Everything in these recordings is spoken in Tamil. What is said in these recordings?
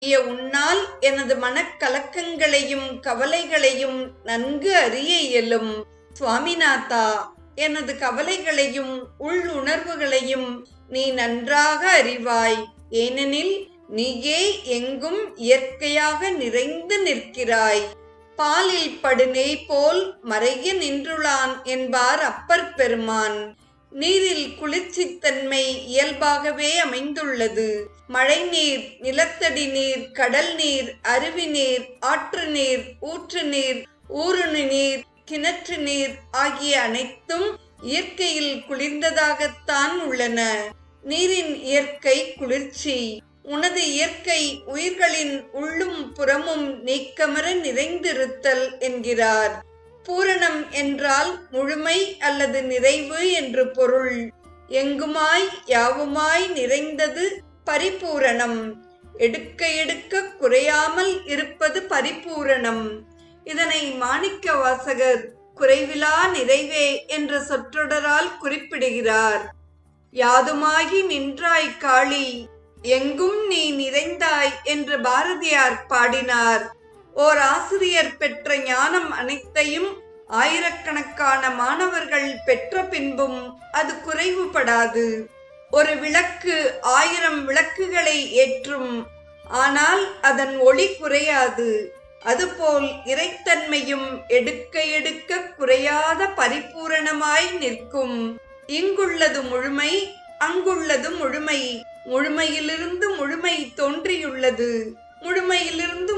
நீய உன்னால் எனது மனக்கலக்கங்களையும் கவலைகளையும் நன்கு அறிய இயலும். சுவாமிநாதா எனது கவலைகளையும் உள் உணர்வுகளையும் நீ நன்றாக அறிவாய். ஏனெனில் நீயே எங்கும் இயற்கையாக நிறைந்து நிற்கிறாய். பாலில் படுநெய் போல் மறைய நின்றுளான் என்பார் அப்பர் பெருமான். நீரில் குளிர்ச்சித்தன்மை இயல்பாகவே அமைந்துள்ளது. மழை நீர் நிலத்தடி நீர் கடல் நீர் அருவி நீர் ஆற்று நீர் ஊற்று நீர் ஊருணி நீர் கிணற்று நீர் ஆகிய அனைத்தும் இயற்கையில் குளிர்ந்ததாகத்தான் உள்ளன. நீரின் இயற்கை குளிர்ச்சி. உனது இயற்கை உயிர்களின் உள்ளும் புறமும் நீக்கமர நிறைந்திருத்தல் என்கிறார். பூரணம் என்றால் முழுமை அல்லது நிறைவு என்று பொருள். எங்குமாய் யாவுமாய் நிறைந்தது பரிபூரணம். எடுக்க எடுக்க குறையாமல் இருப்பது பரிபூரணம். இதனை மாணிக்க வாசகர் குறைவிலா நிறைவே என்ற சொற்றொடரால் குறிப்பிடுகிறார். யாதுமாகி நின்றாய் காளி எங்கும் நீ நிறைந்தாய் என்று பாரதியார் பாடினார். ஓர் ஆசிரியர் பெற்ற ஞானம் அனைத்தையும் ஆயிரக்கணக்கான மாணவர்கள் பெற்ற பின்பும் அது குறைவுபடாது. ஒரு விளக்கு ஆயிரம் விளக்குகளை ஏற்றும் ஆனால் அதன் ஒளி குறையாது. அதுபோல் இறைத்தன்மையும் எடுக்க எடுக்க குறையாத பரிபூரணமாய் நிற்கும். இங்குள்ளது முழுமை அங்குள்ளது முழுமை. முழுமையிலிருந்து முழுமை தோன்றியுள்ளது. முழுமையிலிருந்து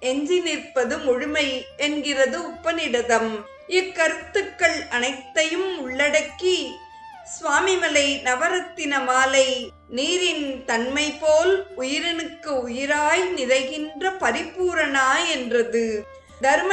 எஞ்சி நிற்பது முழுமை என்கிறது உப்பனிடதம். இக்கருத்துக்கள் அனைத்தையும் உள்ளடக்கி சுவாமிமலை நவரத்தின மாலை நீரின் தன்மை போல் உயிரினுக்கு உயிராய் நிறைகின்ற பரிபூரணா என்றது. தர்ம